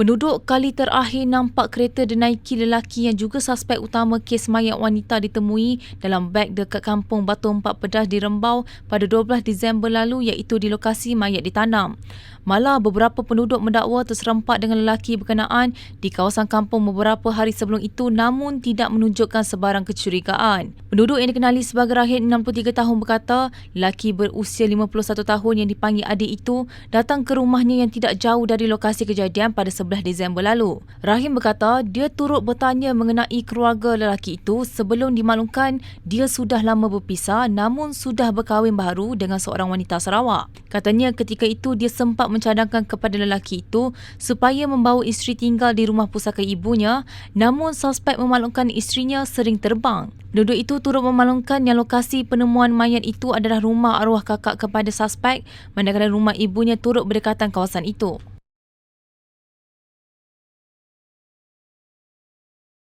Penduduk kali terakhir nampak kereta denaiki lelaki yang juga suspek utama kes mayat wanita ditemui dalam beg dekat kampung Batu Empat Pedas di Rembau pada 12 Disember lalu iaitu di lokasi mayat ditanam. Malah beberapa penduduk mendakwa terserempak dengan lelaki berkenaan di kawasan kampung beberapa hari sebelum itu namun tidak menunjukkan sebarang kecurigaan. Penduduk yang dikenali sebagai Rahid 63 tahun berkata lelaki berusia 51 tahun yang dipanggil adik itu datang ke rumahnya yang tidak jauh dari lokasi kejadian pada 11 Disember lalu. Rahim berkata dia turut bertanya mengenai keluarga lelaki itu sebelum dimaklumkan dia sudah lama berpisah namun sudah berkahwin baru dengan seorang wanita Sarawak. Katanya ketika itu dia sempat mencadangkan kepada lelaki itu supaya membawa isteri tinggal di rumah pusaka ibunya namun suspek memaklumkan isterinya sering terbang. Penduduk itu turut memaklumkan yang lokasi penemuan mayat itu adalah rumah arwah kakak kepada suspek manakala rumah ibunya turut berdekatan kawasan itu.